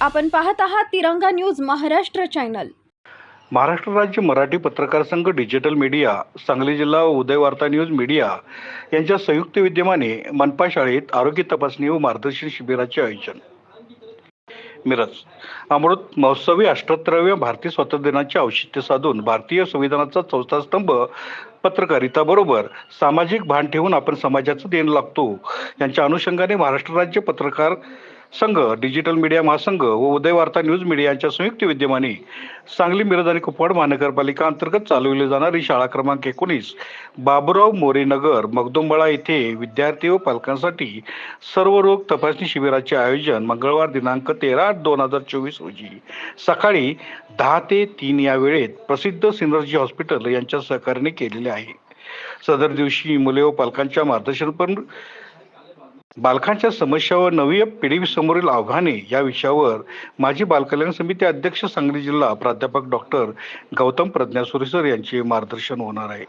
आपण पाहत आहात तिरंगा न्यूज महाराष्ट्र चॅनल. महाराष्ट्र राज्य मराठी पत्रकार संघ डिजिटल मीडिया सांगली जिल्हा व उदय वार्ता न्यूज मीडिया यांच्या संयुक्त विद्यमाने मनपा शाळेत आरोग्य तपासणी व मार्गदर्शन शिबिराचे आयोजन. मिरज. अमृत महोत्सवी अष्टत्रव्य भारतीय स्वातंत्र्य दिनाचे औचित्य साधून भारतीय संविधानाचा चौथा स्तंभ पत्रकारिता बरोबर सामाजिक भान ठेवून आपण समाजाचं देण लागतो यांच्या अनुषंगाने महाराष्ट्र राज्य पत्रकार संघ डिजिटल मीडिया महासंघ व उदय वार्ता न्यूज मीडिया यांच्या संयुक्त विद्यमाने सांगली मिरज आणि कुपवाड महानगरपालिका अंतर्गत चालवली जाणारी शाळा क्रमांक एकोणीस बाबुराव मोरे नगर मगदुंबळा येथे विद्यार्थी व पालकांसाठी सर्व रोग तपासणी शिबिराचे आयोजन मंगळवार दिनांक तेरा आठ दोन हजार चोवीस रोजी. सकाळी दहा ते तीन या वेळेत प्रसिद्ध सिनर्जी हॉस्पिटल यांच्या सहकार्याने केलेले आहे. सदर दिवशी मुले व पालकांच्या मार्गदर्शनपर बालकांच्या समस्या व नवी पिढीसमोरील आव्हाने या विषयावर माजी बालकल्याण समिती अध्यक्ष सांगली जिल्हा प्राध्यापक डॉक्टर गौतम प्रज्ञा सुरेसर यांचे मार्गदर्शन होणार आहे.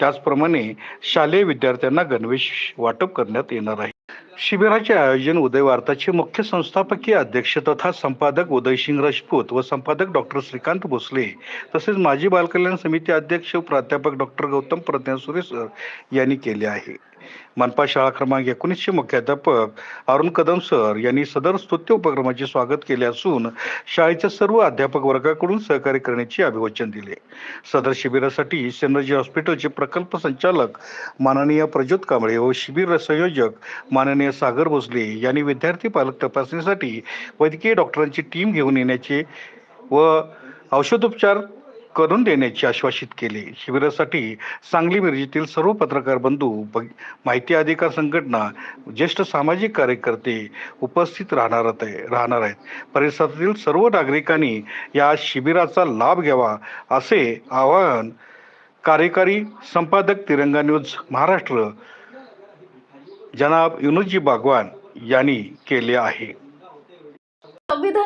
त्याचप्रमाणे शालेय विद्यार्थ्यांना गणवेश वाटप करण्यात येणार आहे. शिबिराचे आयोजन उदय वार्ताचे मुख्य संस्थापकीय अध्यक्ष तथा संपादक उदयसिंग राजपूत व संपादक डॉक्टर श्रीकांत भोसले तसेच माजी बालकल्याण समिती अध्यक्ष प्राध्यापक डॉक्टर गौतम प्रज्ञा सुरेसर यांनी केले आहे. मनपा शाळा क्रमांक एकोणीसचे मुख्याध्यापक अरुण कदम सर यांनी सदर स्तुत्य उपक्रमाचे स्वागत केले असून शाळेच्या सर्व अध्यापक वर्गाकडून सहकार्य करण्याचे अभिवचन दिले. सदर शिबिरासाठी सेनर्जी हॉस्पिटलचे प्रकल्प संचालक माननीय प्रज्योत कांबळे व शिबिर संयोजक माननीय सागर भोसले यांनी विद्यार्थी पालक तपासणीसाठी वैद्यकीय डॉक्टरांची टीम घेऊन येण्याचे व औषधोपचार करून देण्याचे आश्वासित केले. शिबिरासाठी सांगली मिरजेतील सर्व पत्रकार बंधू माहिती अधिकार संघटना ज्येष्ठ सामाजिक कार्यकर्ते उपस्थित राहणार आहे राहणार आहेत. परिसरातील सर्व नागरिकांनी या शिबिराचा लाभ घ्यावा असे आवाहन कार्यकारी संपादक तिरंगा न्यूज महाराष्ट्र जनाब युनुजी बागवान यांनी केले आहे.